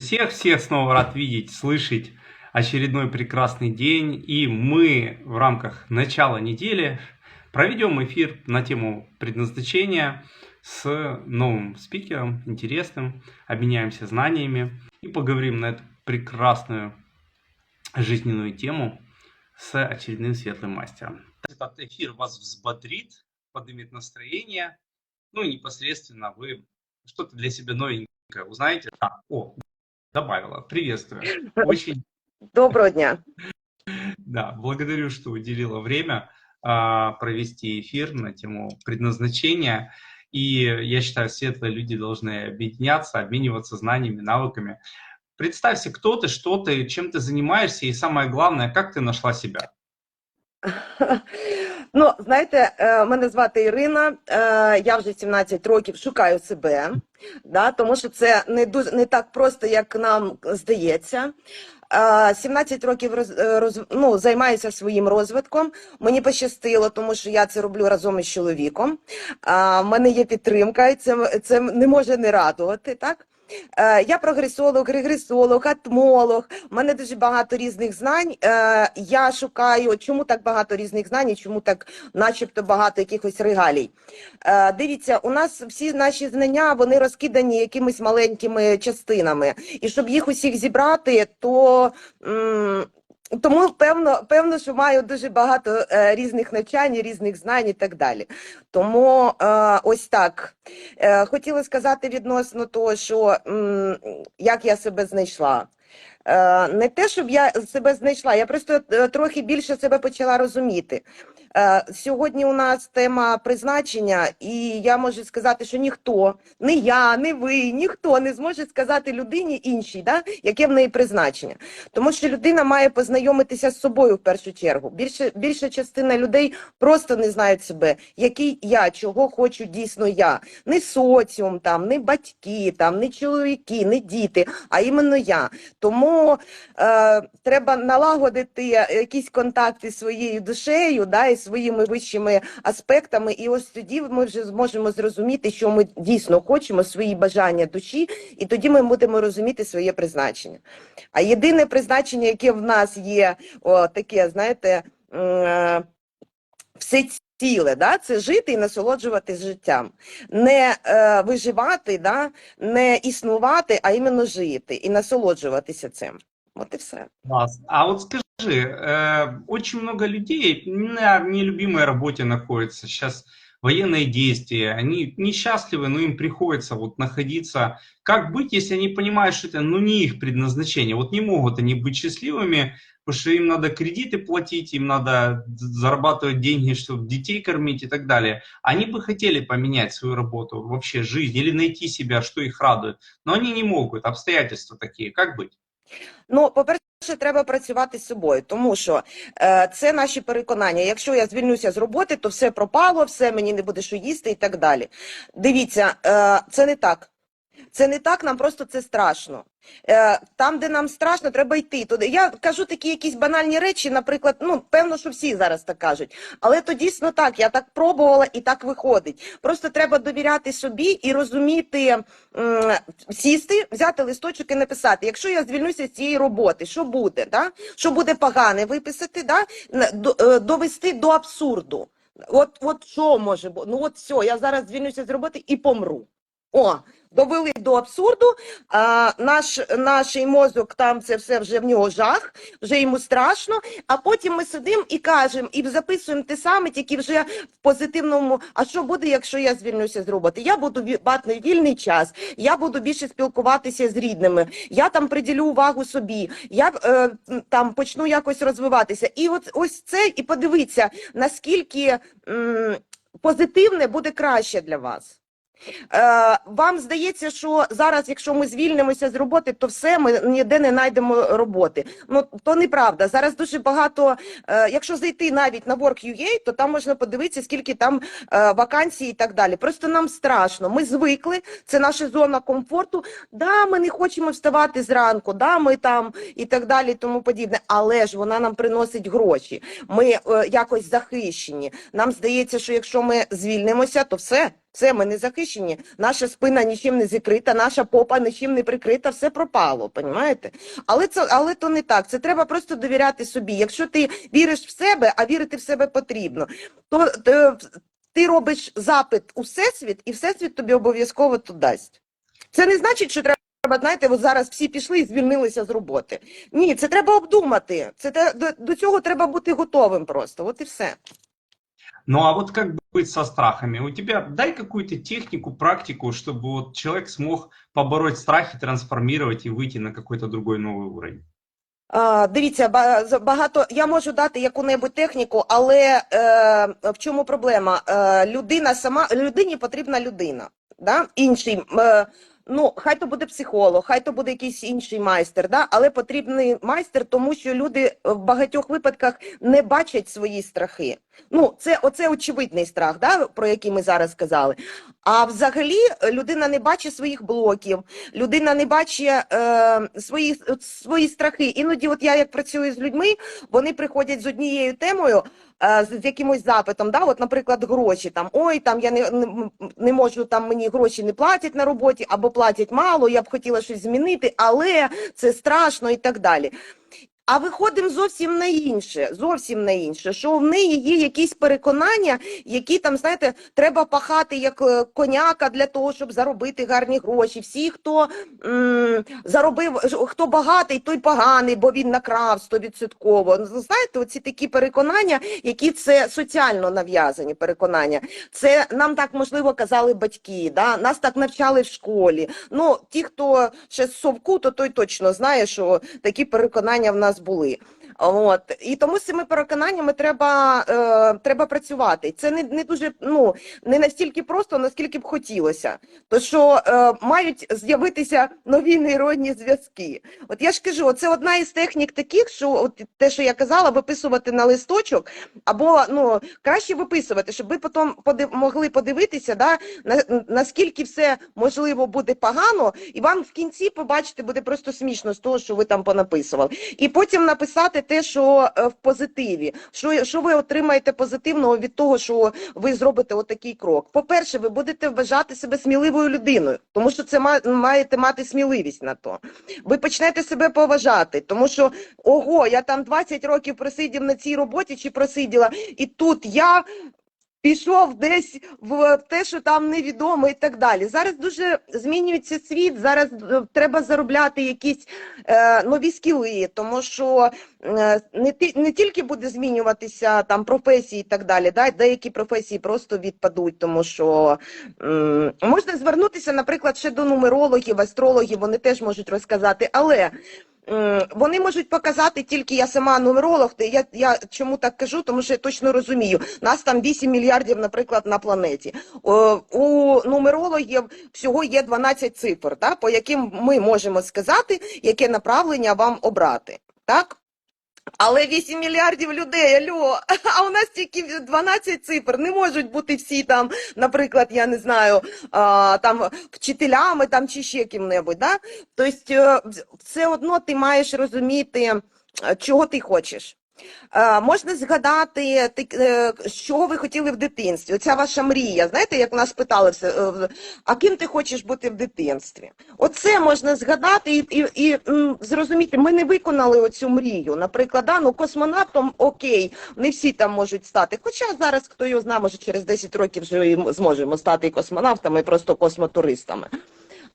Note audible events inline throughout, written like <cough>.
всех, всех снова рад видеть, слышать очередной прекрасный день. И мы в рамках начала недели проведем эфир на тему предназначения с новым спикером, интересным, обменяемся знаниями и поговорим на эту прекрасную жизненную тему с очередным светлым мастером. Этот эфир вас взбодрит, поднимет настроение, ну и непосредственно вы что-то для себя новенькое узнаете. А, о, добавила. Приветствую. <laughs> Очень, Доброго дня. да, благодарю, что уделила время а, провести эфир на тему предназначения. И я считаю, светлые люди должны объединяться, обмениваться знаниями, навыками. Представься, кто ты, что ты, чем ты занимаешься, и самое главное, как ты нашла себя. <laughs> Ну, знаєте, е, мене звати Ірина. е, Я вже 17 років шукаю себе, да, тому що це не дуже не так просто, як нам здається. Е, 17 років роз, е, роз, ну, займаюся своїм розвитком. Мені пощастило, тому що я це роблю разом із чоловіком. В мене є підтримка, і це, це не може не радувати, так? Е, Я прогресолог, регресолог, атмолог. У мене дуже багато різних знань. Е, Я шукаю, чому так багато різних знань, і чому так, начебто, багато якихось регалій. Е, Дивіться, у нас всі наші знання вони розкидані якимись маленькими частинами. І щоб їх усіх зібрати, то тому певно, певно, що маю дуже багато е, різних навчань, різних знань і так далі. Тому е, ось так. Е, Хотіла сказати відносно того, що м, як я себе знайшла. Е, Не те, щоб я себе знайшла, я просто е, трохи більше себе почала розуміти. Е, Сьогодні у нас тема призначення, і я можу сказати, що ніхто, не я, не ви, ніхто не зможе сказати людині іншій, да, яке в неї призначення. Тому що людина має познайомитися з собою в першу чергу. Більше, більша частина людей просто не знають себе, який я, чого хочу дійсно я. Не соціум, там, не батьки, там, не чоловіки, не діти, а іменно я. Тому е, треба налагодити якісь контакти зі своєю душею, да, і своїми вищими аспектами. І ось тоді ми вже зможемо зрозуміти, що ми дійсно хочемо, свої бажання душі, і тоді ми будемо розуміти своє призначення. А єдине призначення, яке в нас є, о, таке, знаєте, е, все ціле, да? це жити і насолоджуватись життям. Не е, виживати, да? не існувати, а іменно жити і насолоджуватися цим. От і все. А вот скажи, э, очень много людей на нелюбимой работе находятся. Сейчас военные действия, они несчастливы, но им приходится вот находиться. Как быть, если они понимают, что это ну, не их предназначение? Вот не могут они быть счастливыми, потому что им надо кредиты платить, им надо зарабатывать деньги, чтобы детей кормить и так далее. Они бы хотели поменять свою работу, вообще жизнь, или найти себя, что их радует. Но они не могут, обстоятельства такие. Как быть? Ну, по-перше, треба працювати з собою, тому що е, це наші переконання. Якщо я звільнюся з роботи, то все пропало, все мені не буде що їсти і так далі. Дивіться, е, це не так. Це не так, нам просто це страшно. Е, Там, де нам страшно, треба йти туди. Я кажу такі якісь банальні речі, наприклад, ну певно, що всі зараз так кажуть. Але то дійсно так. Я так пробувала і так виходить. Просто треба довіряти собі і розуміти, сісти, взяти листочок і написати. Якщо я звільнюся з цієї роботи, що буде? Да? Що буде погане виписати, да? Е, довести до абсурду. От, от що може бути? Ну от все, я зараз звільнюся з роботи і помру. О, довели до абсурду. А, наш, наш мозок там це все вже в нього жах, вже йому страшно. А потім ми сидимо і кажемо, і записуємо те саме, тільки вже в позитивному. А що буде, якщо я звільнюся з роботи? Я буду мати вільний час, я буду більше спілкуватися з рідними, я там приділю увагу собі, я е, там почну якось розвиватися. І от ось це, і подивіться, наскільки м, позитивне буде краще для вас. Е, вам здається, що зараз, якщо ми звільнимося з роботи, то все, ми ніде не знайдемо роботи. Ну то неправда. Зараз дуже багато. Е, якщо зайти навіть на Work.ua, то там можна подивитися, скільки там е, вакансій і так далі. Просто нам страшно. Ми звикли, це наша зона комфорту. Да, ми не хочемо вставати зранку, да, ми там і так далі, тому подібне. Але ж вона нам приносить гроші. Ми якось захищені. Нам здається, що якщо ми звільнимося, то все. Все, ми не захищені, наша спина нічим не закрита, наша попа нічим не прикрита, все пропало, понімаєте? Але це, але то не так. Це треба просто довіряти собі. Якщо ти віриш в себе, а вірити в себе потрібно, то е, ти робиш запит у всесвіт, і всесвіт тобі обов'язково то дасть. Це не значить, що треба. Знаєте, от зараз всі пішли і звільнилися з роботи. Ні, це треба обдумати. Це до, до цього треба бути готовим просто. От і все. Ну а вот как быть со страхами? У тебя дай какую-то технику, практику, чтобы вот человек смог побороть страхи, трансформировать и выйти на какой-то другой новый уровень. А, дивіться, ба- за- багато я можу дати яку-небудь техніку, але е, в чому проблема? Е, людина сама людині потрібна людина. Да? Інший, е, ну хай то буде психолог, хай то буде якийсь інший майстер, да? але потрібний майстер, тому що люди в багатьох випадках не бачать свої страхи. Ну, це оце очевидний страх, да, про який ми зараз казали. А взагалі е, людина не бачить своїх блоків, людина не бачить е, свої, свої страхи. Іноді, от я як працюю з людьми, вони приходять з однією темою, е, з, якимось запитом. Да? От, наприклад, гроші там ой, там я не, не, не можу, там мені гроші не платять на роботі, або платять мало, я б хотіла щось змінити, але це страшно і так далі. А виходимо зовсім на інше, зовсім на інше, що в неї є якісь переконання, які там, знаєте, треба пахати як е, коняка для того, щоб заробити гарні гроші. Всі, хто м, заробив, хто багатий, той поганий, бо він накрав стовідсотково. Ну, Знаєте, оці такі переконання, які це соціально нав'язані переконання. Це нам так можливо казали батьки, да? нас так навчали в школі. Ну, ті, хто ще з совку, то той точно знає, що такі переконання в нас були. От і тому з цими переконаннями треба, е, треба працювати. Це не, не дуже ну не настільки просто, наскільки б хотілося. То що е, мають з'явитися нові нейронні зв'язки. От я ж кажу, це одна із технік таких, що от те, що я казала, виписувати на листочок, або ну краще виписувати, щоб ви потім подив, могли подивитися, да, на, наскільки все можливо буде погано, і вам в кінці побачити буде просто смішно з того, що ви там понаписували. І потім написати те, що е, в позитиві, що, що ви отримаєте позитивного від того, що ви зробите отакий крок. По-перше, ви будете вважати себе сміливою людиною, тому що це ма- маєте мати сміливість на то. Ви почнете себе поважати, тому що ого, я там 20 років просидів на цій роботі чи просиділа, і тут я. Пішов десь в те, що там невідомо, і так далі. Зараз дуже змінюється світ. Зараз е, треба заробляти якісь е, нові скіли, тому що е, не, не тільки буде змінюватися там професії і так далі, да, деякі професії просто відпадуть, тому що м, можна звернутися, наприклад, ще до нумерологів, астрологів, вони теж можуть розказати, але. М, Вони можуть показати тільки я сама нумеролог. Я, я чому так кажу? Тому що я точно розумію. Нас там 8 мільярдів, наприклад, на планеті. У нумерологів всього є 12 цифр, так, по яким ми можемо сказати, яке направлення вам обрати. Так? Але 8 мільярдів людей, альо, <laughs> а у нас тільки 12 цифр, не можуть бути всі там, наприклад, я не знаю, там вчителями там чи ще ким-небудь. Да? Тобто е, все одно ти маєш розуміти, е, чого ти хочеш. Е, можна згадати, ти, е, що ви хотіли в дитинстві. Оця ваша мрія. Знаєте, як нас питали, е, а ким ти хочеш бути в дитинстві? Оце можна згадати і, і, і зрозуміти, ми не виконали оцю мрію. Наприклад, да, ну, космонавтом окей, не всі там можуть стати. Хоча зараз, хто його знає, може через 10 років вже зможемо стати космонавтами, просто космотуристами.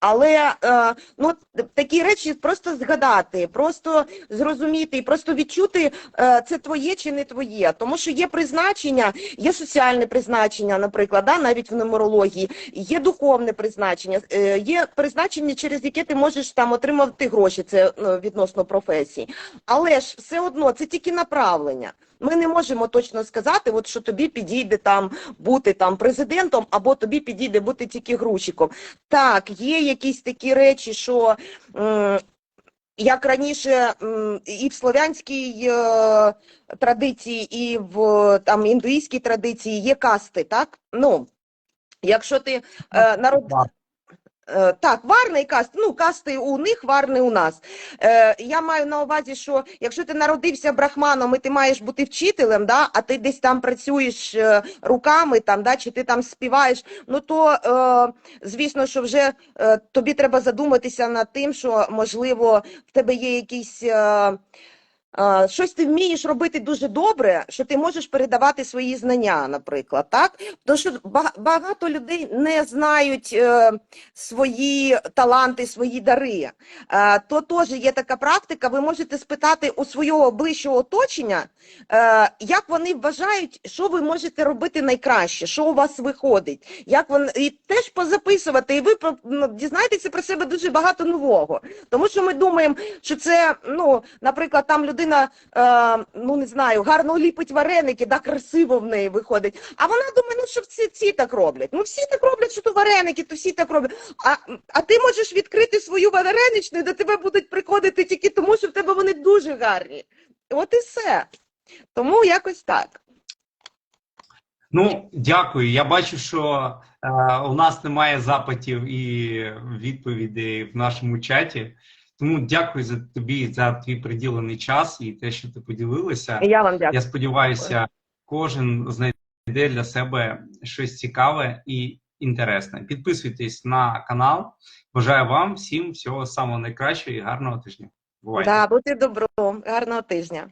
Але е, ну, такі речі просто згадати, просто зрозуміти і просто відчути, е, це твоє чи не твоє. Тому що є призначення, є соціальне призначення, наприклад, да, навіть в нумерології, є духовне призначення, е, є призначення, через яке ти можеш там отримати гроші, це відносно професії. Але ж все одно це тільки направлення. Ми не можемо точно сказати, от що тобі підійде там бути там президентом, або тобі підійде бути тільки грузчиком. Так, є якісь такі речі, що як раніше і в слов'янській е, традиції, і в там індуїзькій традиції є касти, так? Ну, якщо ти е, народ... Е, Так, варний каст, ну касти у них, варний у нас. Е, я маю на увазі, що якщо ти народився брахманом і ти маєш бути вчителем, да, а ти десь там працюєш е, руками, там, да, чи ти там співаєш, ну то е, звісно, що вже е, тобі треба задуматися над тим, що можливо в тебе є якийсь. Е, е, Щось ти вмієш робити дуже добре, що ти можеш передавати свої знання, наприклад, так? Тому що багато людей не знають е, свої таланти, свої дари. Е, то теж є така практика. Ви можете спитати у свого ближчого оточення, е, як вони вважають, що ви можете робити найкраще, що у вас виходить, як вони і теж позаписувати, і ви ну, дізнаєтеся про себе дуже багато нового. Тому що ми думаємо, що це, ну, наприклад, там людина, е, ну не знаю, гарно ліпить вареники, да, красиво в неї виходить. А вона думає, ну що всі ці так роблять. Ну всі так роблять, що то вареники, то всі так роблять. А, а ти можеш відкрити свою вареничну, і до тебе будуть приходити тільки тому, що в тебе вони дуже гарні. От і все. Тому якось так. Ну, дякую. Я бачу, що е, у нас немає запитів і відповідей в нашому чаті. Тому дякую за тобі за твій приділений час і те, що ти поділилася. Я вам дякую. Я сподіваюся, кожен знайде для себе щось цікаве і інтересне. Підписуйтесь на канал. Бажаю вам всім всього самого найкращого і гарного тижня. Бувайте! Да, бути добром. Гарного тижня.